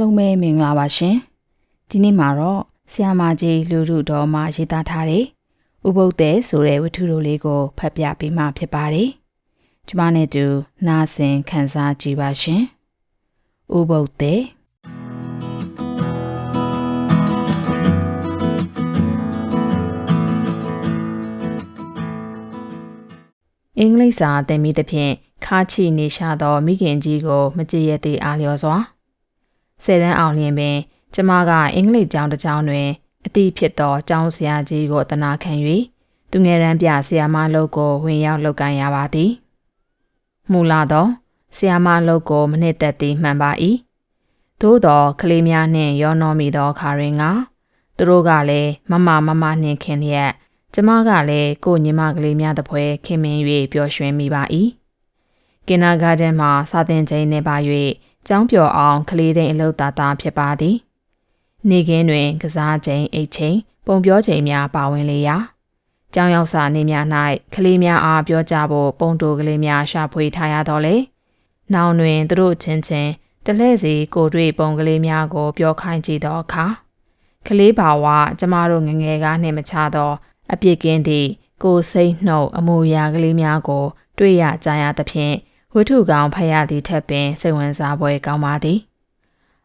လုံးပဲမင်္ဂလာပါရှင်ဒီနေ့မှာတော့ဆ iam မကြီးလူလူတော်မှာရေးသားထားတဲ့ဥပုပ်တဲ့ဆိုတဲ့ဝတ္ထုတို့လေးကိုဖတ်ပြပေးမှဖြစ်ပါတယ်ကျမနဲ့တူနားဆင်ခန်းစားကြည့်ပါရှင်ဥပုပ်တဲ့အင်္ဂလိပ်စာသင်မိသဖြင့်ခါချီနေရှာသောမိခင်ကြီးကို မကြည့်ရသေးအားလျော်စွာ ဆယ်တန်းအောင်လျင်ပင် ကျမကအင်္ဂလိပ်ကျောင်းတစ်ကျောင်းတွင်အသည့်ဖြစ်သောကျောင်းဆရာကြီးကိုတနာခံ၍သူငယ်ရန်ပြဆရာမလုပ်ကိုဝင်ရောက်လုပ်ကိုင်ရပါသည်မူလာသောဆရာမလုပ်ကိုမနှစ်သက်သည်မှန်ပါ၏သို့သောကလေးများနှင့်ရောနှောမိသောခါရင်ကသူတို့ကလည်းမမမမနှင့်ခင်လျက်ကျမကလည်းကိုညီမကလေးများတပွဲခင်မင်း၍ပျော်ရွှင်မိပါ၏ကင်နာဂါဒန်မှာစာသင်ချိန်နေပါ၍ ကျောင်းကျော်အောင်ကလေးတိန်အလုပ်သားသားဖြစ်ပါသည်နေကင်းတွင် ကစားချိန်အိတ်ချိန်ပုံပြောချိန်များပါဝင်လေရာကျောင်းရောက်စာနေများ၌ကလေးများအားပြောကြဖို့ပုံတိုကလေးများရှာဖွေထားရတော့လေနောင်တွင်သူတို့ချင်းချင်းတလဲစီကိုတွေ့ပုံကလေးများကို ပြောခိုင်းကြည့်သောအခါကလေးပါဝကျမတို့ငငယ်ကနှင့်မချသော အပြစ်ကင်းသည့်ကိုစိတ်နှုတ်အမူအရာကလေးများကို တွေ့ရကြရသဖြင့် ဝတ္ထုကောင်ဖတ်ရသည့်ထက်ပင်စိတ်ဝင်စားပွဲကောင်းပါသည်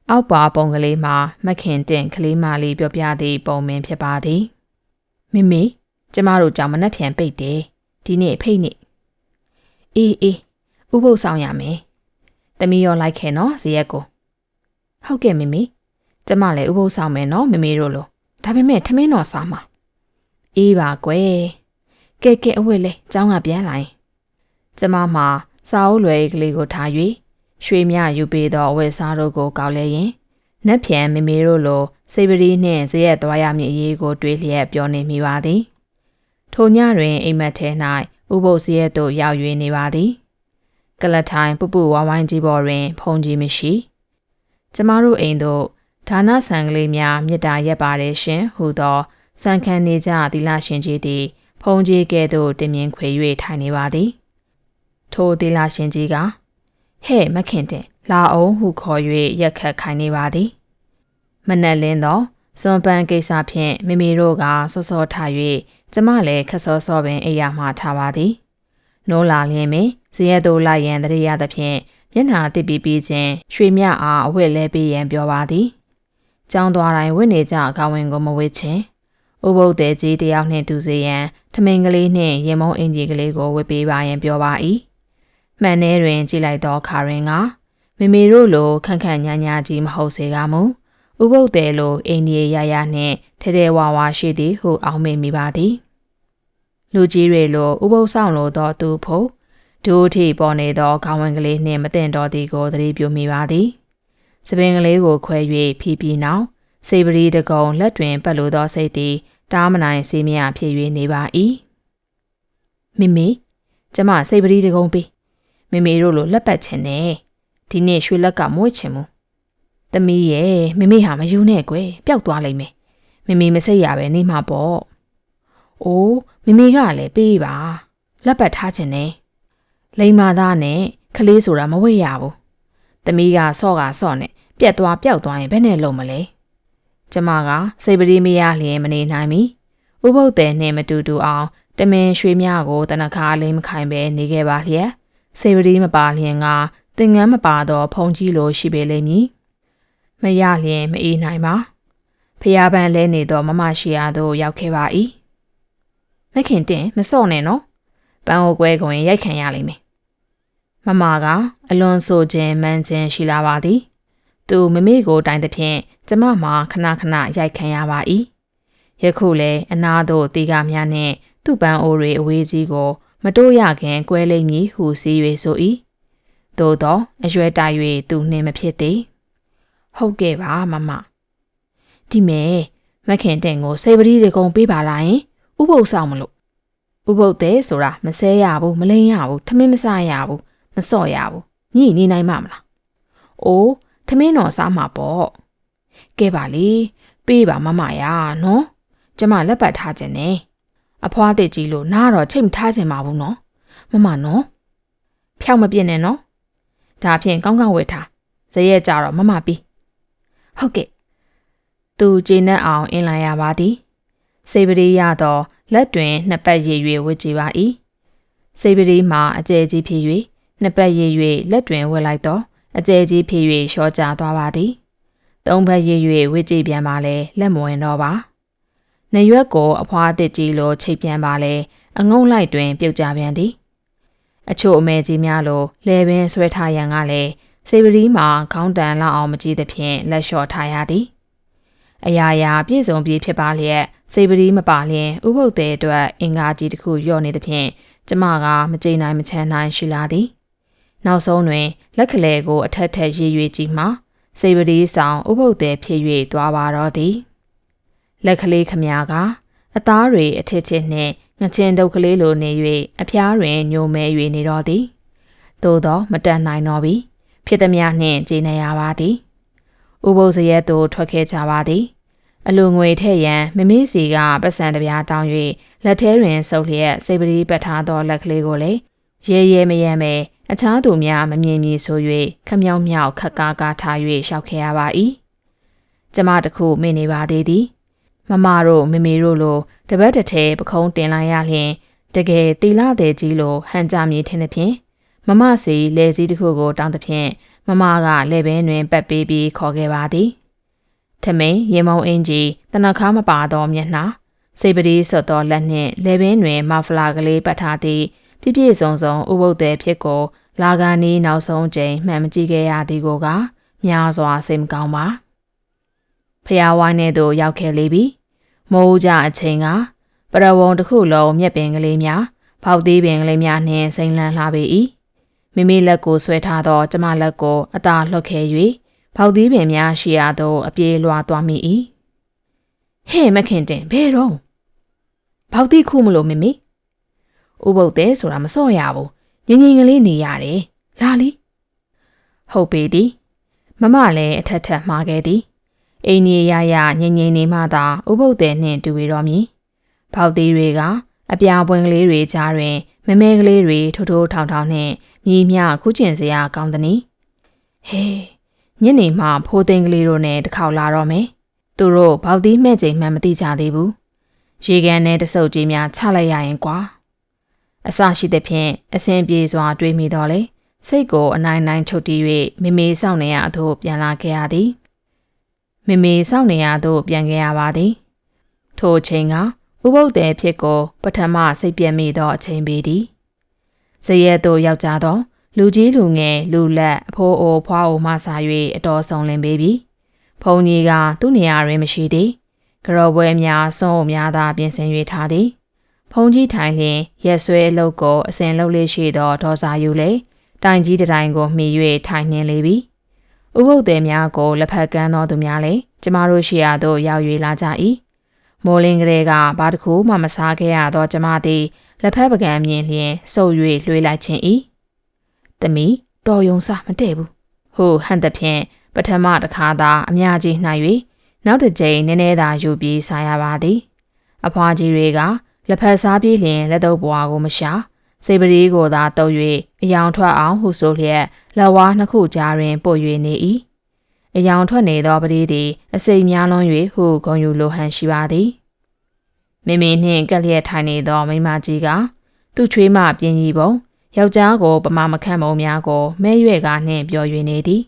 အောက်ပါပုံကလေးမှာမခင်တင့်ကလေးမလေးပြောပြသည့်ပုံမင်းဖြစ်ပါသည်မိမိကျမတို့ကြောင့်မနှက်ဖြန်ပိတ်တယ်ဒီနေ့အဖိတ်နေ့အေးအေးဥပုပ်ဆောင်ရမယ်တမီးရောလိုက်ခဲ့နော်ဇရက်ကိုဟုတ်ကဲ့မိမိကျမလည်းဥပုပ်ဆောင်မယ်နော်မိမိတို့လိုဒါပေမဲ့ထမင်းတော်စားမှာအေးပါကွယ်ကဲကဲအဝတ်လဲကျောင်းကပြန်လာရင် ကျမမှာ စာအုပ်လွယ်ကလေးကိုထား၍ရွှေမြယူပေးသောအဝတ်စားတို့ကိုကောက်လဲရင်နက်ဖြန်မမေတို့လိုစေပရီနှင့်ဇရက်သွားရမည့်အရေးကိုတွေးလျက်ပြောနေမိပါသည်ထိုညတွင်အိမ်မက်ထဲ၌ဥပုပ်စရက်တို့ရောက်၍နေပါသည်ကလထိုင်ပပဝိုင်းဝိုင်းကြီးပေါ်တွင် ဖုန်ကြီးမရှိကျမတို့အိမ်တို့ဒါနဆန်ကလေးများမြစ်တာရက်ပါတယ်ရှင်ဟူသောစံခံနေကြသီလရှင်ကြီးသည် ဖုန်ကြီးကဲ့သို့တင်မြင်ခွေ၍ထိုင်နေပါသည် ထိုသီလရှင်ကြီးကဟဲ့မခင်တင်လာအောင်ဟုခေါ်၍ရက်ခတ်ခိုင်းနေပါသည်မနက်လင်းသောစွန်ပန်းကိစ္စဖြင့်မိမိတို့ကစောစောထား၍ကျမလည်းခစောစောပင်အိယာမှထားပါသည်နိုးလာလျင်ပင်ဇရက်တို့လိုက်ရန်တရေရသဖြင့်မျက်နှာတစ်ပြီးပြီးချင်းရွှေမြအားအဝတ်လဲပေးရန်ပြောပါသည်ကျောင်းသွားတိုင်းဝင့်နေကြအကောင်းဝင်ကိုမဝစ်ချင်းဥပုပ်တဲ့ကြီးတယောက်နှင့်တူစေရန်ထမင်းကလေးနှင့်ရင်မုံအင်ကြီးကလေးကိုဝတ်ပေးပါရန်ပြောပါ၏ မှန်ထဲတွင်ကြည့်လိုက်သောခါရင်ကမေမေတို့လိုခန့်ခန့်ညာညာကြီးမဟုတ်စေကမူဥပုပ်တယ်လိုအိန္ဒိယရရနှင့်ထဲထဲဝါဝါရှိသည်ဟုအောက်မေ့မိပါသည်လူကြီးတွေလိုဥပုပ်ဆောင်လိုသောသူဖို့ဒိုးထီပေါ်နေသောခေါင်းဝင်ကလေးနှင့်မတင်တော်သည်ကိုသတိပြုမိပါသည်စပင်ကလေးကိုခွဲ၍ဖြီးပြီးနောက်စေပရီတကုံလက်တွင်ပတ်လိုသောစိတ်သည်တားမနိုင်စေမြဖြစ်၍နေပါ၏မိမိကျမစေပရီတကုံပေး မေမေတို့လိုလက်ပတ်ချင်တယ်ဒီနေ့ရွှေလက်ကမွေးချင်ဘူးသမီးရဲ့မေမေဟာမယူနဲ့ကွယ်ပျောက်သွားလိမ့်မယ်မေမေမစိတ်ရပဲနေမှာပေါ့အိုးမေမေကလည်းပေးပါလက်ပတ်ထားချင်တယ်လိမ္မာသားနဲ့ကလေးဆိုတာမဝေ့ရဘူးသမီးကဆော့ကဆော့နဲ့ပြက်သွားပျောက်သွားရင်ဘယ်နဲ့လုံးမလဲကျမကစိတ်ပရိမရလျင်မနေနိုင်မီဥပုပ်တယ်နှင့်မတူတူအောင်တမင်ရွှေမြကိုတနခါလေးမခိုင်ပဲနေခဲ့ပါလျက် စေပရီမပါလျင်ကသင်ငန်းမပါတော့ဖုန်ကြီးလိုရှိပေလိမ့်မည်မရလျင်မအေးနိုင်ပါဖျားပန်းလဲနေတော့မမရှိရသို့ရောက်ခဲ့ပါ၏မခင်တင်မစော့နဲ့နော်ပန်းဟိုကွဲကုန်ရင်ရိုက်ခံရလိမ့်မယ်မမကအလွန်ဆိုခြင်းမှန်ခြင်းရှိလာပါသည်သူမမေကိုတိုင်သဖြင့်ကျမမှာခဏခဏရိုက်ခံရပါ၏ယခုလဲအနာတို့တီကများနှင့်သူ့ပန်းအိုးတွေအဝေးကြီးကို မတိုးရခင်ကွဲလိမ့်မည်ဟုစီး၍ဆို၏သို့သောအရွယ်တာ၍သူနှင့်မဖြစ်သေးဟုတ်ကဲ့ပါမမဒီမဲမခင်တင်ကိုစေပရီတကုံပေးပါလားယင်ဥပုပ်ဆောင်မလို့ဥပုပ်တဲ့ဆိုတာမဆဲရဘူးမလိန်ရဘူးထမင်းမစားရဘူးမစော့ရဘူးညိနေနိုင်မှာမလားအိုးထမင်းတော်စားမှာပေါ့ကဲပါလေပေးပါမမရနော်ကျမလက်ပတ်ထားခြင်းနဲ့ အဖွားတဲ့ကြီးလို့နားတော့ချိန်ထားခြင်းပါဘူးနော်မမနော်ဖြောက်မပြစ်နဲ့နော်ဒါဖြင့်ကောင်းကောင်းဝယ်ထားဇရက်ကြတော့မမပြီးဟုတ်ကဲ့သူကျေနပ်အောင်အင်လိုက်ရပါသည်စေပရီရသောလက်တွင်နှစ်ပတ်ရည်၍ဝတ်ကြည်ပါ၏စေပရီမှာအကျဲကြီးဖြစ်၍နှစ်ပတ်ရည်၍လက်တွင်ဝတ်လိုက်သောအကျဲကြီးဖြစ်၍လျှော့ကျသွားပါသည်သုံးဘက်ရည်၍ဝတ်ကြည်ပြန်ပါလေလက်မဝင်တော့ပါ နရွက်ကိုအဖွားအစ်ကြီးလိုချိတ်ပြန်ပါလေအငုံလိုက်တွင် ပြုတ်ကြပြန်သည် အချို့အမဲကြီးများလိုလဲပင်ဆွဲထားရန်ကလည်းစေပရီမှာခေါင်းတန်လောက်အောင်မကြည့်သဖြင့်လက်လျှော့ထားရသည်အရာရာပြည့်စုံပြီးဖြစ်ပါလျက်စေပရီမပါလျင်ဥပုပ်တဲ့အတွက်အင်္ဂါကြီးတစ်ခုလျော့နေသဖြင့်ကျမကမကြိမ်နိုင်မချမ်းနိုင်ရှိလာသည်နောက်ဆုံးတွင် လက်ကလေးကိုအထက်ထက်ရေး၍ကြည့်မှစေပရီဆောင်ဥပုပ်တဲ့ဖြစ်၍သွားပါတော့သည် လက်ကလေးခမကအသားတွေအထစ်ထစ်နှင့်ငချင်းဒုတ်ကလေးလိုနေ၍အဖျားတွင်ညိုမဲ၍နေတော့သည်သို့သောမတတ်နိုင်တော့ပြီဖြစ်သည်များနှင့်ကြည်နေရပါသည်ဥပုပ်စရဲသို့ထွက်ခဲ့ကြပါသည်အလူငွေထည့်ရန်မမေးစီကပတ်စံတပြားတောင်း၍လက်ထဲတွင်စုပ်လျက်စိတ်ပတိပတ်ထားသောလက်ကလေးကိုလည်းရဲရဲမရမ်းပဲအခြားသူများမမြင်မီဆို၍ခမြောင်မြောက်ခက်ကားကားထား၍ရှောက်ခဲ့ရပါ၏ကျမတခုမိနေပါသေးသည် မမတို့မမေတို့လိုတပတ်တစ်ထဲပခုံးတင်လိုက်ရလျင်တကယ်တီလာတဲ့ကြီးလိုဟန်ကြမြေထင်သဖြင့်မမစီလဲစည်းတစ်ခုကိုတောင်းသဖြင့်မမကလဲဘင်းတွင်ပတ်ပေးပြီးခေါ်ခဲ့ပါသည်ထမင်းရေမုံအင်ကြီးတနခါမပါသောမျက်နှာစိတ်ပတိဆွတ်သောလက်နှင့်လဲဘင်းတွင်မဖလာကလေးပတ်ထားသည့်ပြည့်ပြည့်စုံစုံဥပုပ်သည်ဖြစ်ကိုလာဂန်နီနောက်ဆုံးချိန်မှန်မကြည့်ခဲ့ရသည်ကိုကများစွာစိတ်မကောင်းပါ ဖျားဝိုင်းထဲသို့ရောက်ခဲ့လေပြီမိုးကြအချိန်ကပရဝုံတစ်ခုလုံးမြက်ပင်ကလေးများဖောက်သေးပင်ကလေးများနှင့်စိမ့်လန်းလှပေ၏မိမိလက်ကိုဆွဲထားသောကျမလက်ကိုအသာလှုပ်ခဲ၍ဖောက်သေးပင်များရှိရာသို့အပြေးလွှာသွားမိ၏ဟဲ့မခင်တင်ဘယ်တော့ဖောက်သေးခုမလို့မိမိဥပုတ်သေးဆိုတာမစော့ရဘူးငငင်ကလေးနေရတယ်လာလီဟုတ်ပေသည်မမလည်းအထက်ထက်မှားခဲ့သည် အိမ်ကြီးရရငငင်နေမှသာဥပုတ်သေးနှင့်တူရတော်မည်ဖောက်သေးတွေကအပြာပွင့်ကလေးတွေကြားတွင် မမဲကလေးတွေထိုးထိုးထောင်ထောင်နှင့်မြည်မြခုကျင်စရာကောင်းသည်။ဟေးညနေမှဖိုးသိန်းကလေးတို့နဲ့တခေါက်လာတော့မယ်။သူတို့ဘောက်သီးမဲ့ချိန်မှမသိကြသေးဘူး။ရေကန်နဲ့တဆုပ်ကြီးများချလိုက်ရရင်ကွာ။အစရှိသဖြင့်အစင်ပြေစွာတွေးမိတော့လေစိတ်ကိုအနိုင်နိုင်ချုပ်တီး၍မိမေစောင့်နေရသို့ပြန်လာခဲ့ရသည်။ မိမေစောင့်နေရသို့ပြန်ခဲ့ရပါသည်။ထိုအချိန်ကဥပုပ်တဲ့ဖြစ်ကို ပထမစိတ်ပြည့်မိသောအချိန်ပေသည်ဇရက်သို့ရောက်ကြသော လူကြီးလူငယ်လူလက်အဖိုးအိုဖွားအိုမှစာ၍အတော်ဆုံးလင်ပေပြီဖုန်ကြီးကသူ့နေရာတွင်မရှိသည်ကရောပွဲများစွန့်များသာပြင်ဆင်၍ထားသည်ဖုန်ကြီးထိုင်လျင်ရက်ဆွဲအလုတ်ကိုအစဉ်လှုပ်လေးရှိသောဒေါ်စာယူလေတိုင်ကြီးတိုင်ကိုမှီ၍ထိုင်နှင်းလေပြီ ဥပုပ်သည်များကိုလက်ဖက်ကမ်းသောသူများလည်းကျမတို့ရှိရာသို့ရောက်၍လာကြ၏မိုးလင်းကလေးကဘာတခုမှမစားခဲ့ရသောကျမသည်လက်ဖက်ပကံမြင်လျင်စုပ်၍လွှေးလိုက်ခြင်း၏။သမီးတော်ယုံစားမတည့်ဘူး။ဟိုဟန်တဖြင့်ပထမတစ်ခါသာအများကြီးနှိုက်၍နောက်တစ်ကြိမ်နည်းနည်းသာယူပြီးစားရပါသည်။အဖွားကြီးတွေကလက်ဖက်စားပြီးလျင်လက်တော့ဘွားကိုမရှာ စေပရီကိုသာတုပ်၍အယောင်ထွက်အောင်ဟုဆိုလျက်လက်ဝါးနှစ်ခုကြားတွင်ပို့၍နေ၏။အယောင်ထွက်နေသောပတိသည်အစိမ်များလွန်း၍ဟုဂုံယူလိုဟန်ရှိပါသည်။မိမိနှင့်ကက်လျက်ထိုင်နေသောမိမကြီးကသူ့ချွေးမပြင်းကြီးပုံယောက်ျားကိုပမာမခန့်ပုံများကိုမဲရွဲ့ကားနှင့်ပြော၍နေသည်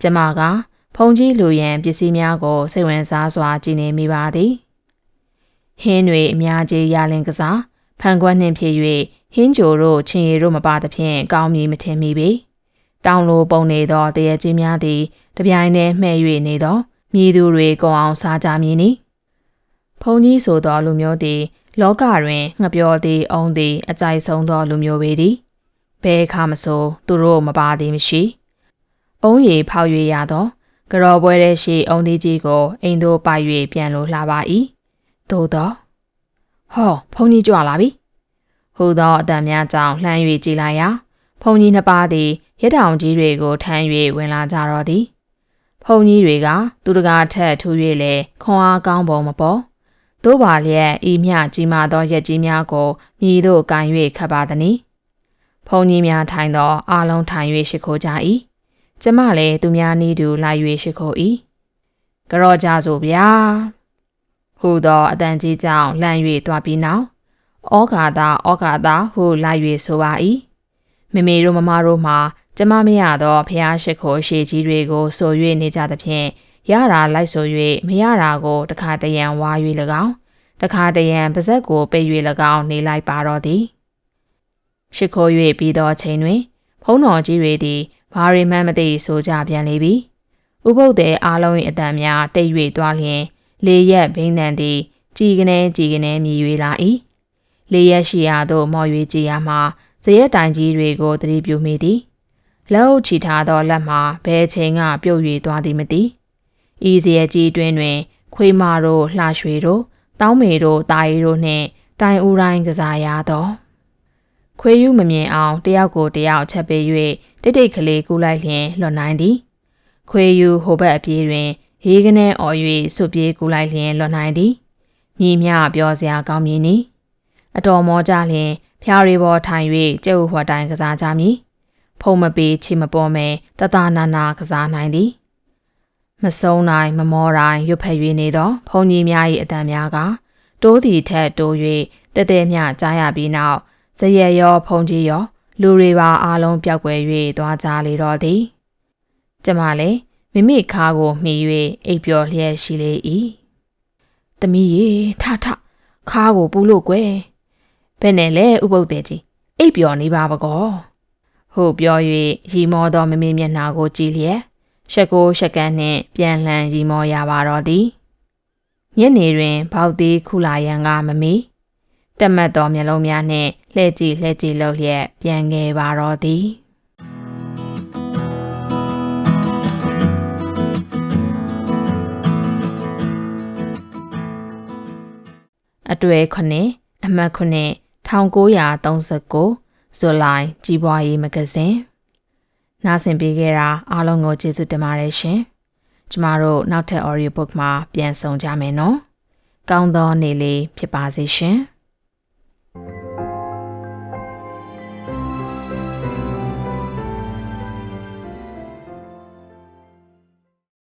ကျမကဖုန်ကြီးလူရန်ပစ္စည်းများကိုစိတ်ဝင်စားစွာကြည့်နေမိပါသည်ဟင်းတွေအများကြီးရလင်ကစားဖန်ကွက်နှင့်ဖြစ်၍ ဟင်းကြိုတို့ချင်းရီတို့မပါသဖြင့်ကောင်းမည်မထင်မိပေတောင်လိုပုံနေသောတရကြီးများသည်တပြိုင်တည်းမှဲ့၍နေသောမြည်သူတွေကုံအောင်စားကြမည်နီဖုန်ကြီးဆိုသောလူမျိုးသည် လောကတွင်ငပြောသည်အုံသည်အကြိုက်ဆုံးသောလူမျိုးပေသည်ဘယ်အခါမဆိုသူတို့မပါသည်မရှိအုံးရီဖောက်၍ရသောကြော်ပွဲတဲ့ရှိအုံသည်ကြီးကိုအိမ်သို့ပိုက်၍ပြန်လိုလှပါ၏သို့သောဟောဖုန်ကြီးကြွလာပြီ ဟူသောအတန်များကြောင့်လှမ်း၍ကြည်လိုက်ရာဖုန်ကြီးနှစ်ပါးသည်ရတောင်ကြီးတွေကိုထမ်း၍ဝင်လာကြတော့သည်ဖုန်ကြီးတွေကသူတကားထက်ထူ၍လေခွန်အားကောင်းပုံမပေါ်သို့ပါလျက်ဤမြကြီးမာသောရက်ကြီးများကိုမြည်တို့ကန်၍ခတ်ပါသည်။ဖုန်ကြီးများထိုင်သောအာလုံးထိုင်၍ရှိခိုးကြ၏။ကျမလည်းသူများနည်းတူလိုက်၍ရှိခိုး၏ကြော့ကြဆိုဗျာဟူသောအတန်ကြီးကြောင့်လန့်၍သွားပြီးနောက် ဩဃာတာဩဃာတာဟုလိုက်၍ဆိုပါ၏မမေတို့မမတို့မှာကျမမရသောဖျားရှိခိုးရှေကြီးတွေကိုဆို၍နေကြသဖြင့်ရတာလိုက်ဆို၍မရတာကိုတခါတရံဝါ၍၎င်းတခါတရံပါဇက်ကိုပိတ်၍၎င်းနေလိုက်ပါတော့သည်ရှိခိုး၍ပြီးသောအချိန်တွင် ဖုံးတော်ကြီးတွေသည်ဘာရီမှန်းမသိဆိုကြပြန်လေပြီဥပုပ်တဲ့အားလုံး၏အတန်များတိတ်၍သွားလျင် လေရက်ဘိန်းတန်သည်ကြည်ကနေကြည်ကနေမြည်၍လာ၏ လေရက်ရှိရာသို့မော်၍ကြည်ရမှဇရက်တိုင်ကြီးတွေကိုသတိပြုမိသည်လက်အုပ်ချီထားသောလက်မှာဘဲချိန်ကပြုတ်၍သွားသည်မသိဤဇရက်ကြီးတွင်တွင် ခွေးမတို့လှရွှေတို့တောင်းမေတို့တာရီတို့နှင့်တိုင်ဦးတိုင်းကစားရသောခွေးယူမမြင်အောင်တယောက်ကိုတယောက်ချက်ပေး၍တိတ်တိတ်ကလေးကူးလိုက်လျင်လွတ်နိုင်သည်ခွေးယူဟိုဘက်အပြေးတွင်ရေးကနေအော်၍စွပြေးကူးလိုက်လျင်လွတ်နိုင်သည်မြည်မြပြောစရာကောင်းမည်နီ အတော်မောကြလျင်ဖျားရီပေါ်ထိုင်၍ကျုပ်ဟွက်တိုင်းကစားကြမည်ဖုံမပေးချီမပေါ်မဲတတနာနာကစားနိုင်သည်မဆုံးနိုင်မမောတိုင်းရွတ်ဖက်၍နေသောဘုံကြီးများ၏အတန်များကတိုးသည်ထက်တိုး၍တဲတဲမျှကြားရပြီးနောက်ဇရရောဖုံကြီးရော လူတွေပါအားလုံးပျောက်ကွယ်၍သွားကြလေတော့သည်ကျမလည်းမိမိခါကိုမှီ၍အိပ်ပျော်လျက်ရှိလေ၏။သမီးရေထထခါကိုပူလို့ကွယ်။ ဘယ်နဲ့လဲဥပုပ်တဲ့ကြီးအိပ်ပျော်နေပါပကော။ဟုတ်ပြော၍ရီမောသောမမေမျက်နှာကိုကြည့်လျက်ရှက်ကိုရှက်ကန်းနှင့်ပြန်လှန်ရီမောရပါတော့သည်။ညနေတွင်ဘောက်သေးခုလာရန်ကမမီတက်မတ်သောမျက်လုံးများနှင့်လှဲ့ကြည့်လှဲ့ကြည့်လှုပ်လျက်ပြန်ခဲ့ပါတော့သည်။အတွေ့ခုနှစ်အမှတ်ခုနှစ် 1939ဇူလိုင်ကြီးပွားရေးမဂဇင်းနားဆင်ပေးခဲ့တာအားလုံးကိုကျေးဇူးတင်ပါတယ်ရှင်ကျမတို့နောက်ထပ် audio book မှာပြန်ဆောင်ကြမယ်နော်ကောင်းသောနေ့လေးဖြစ်ပါစေရှင်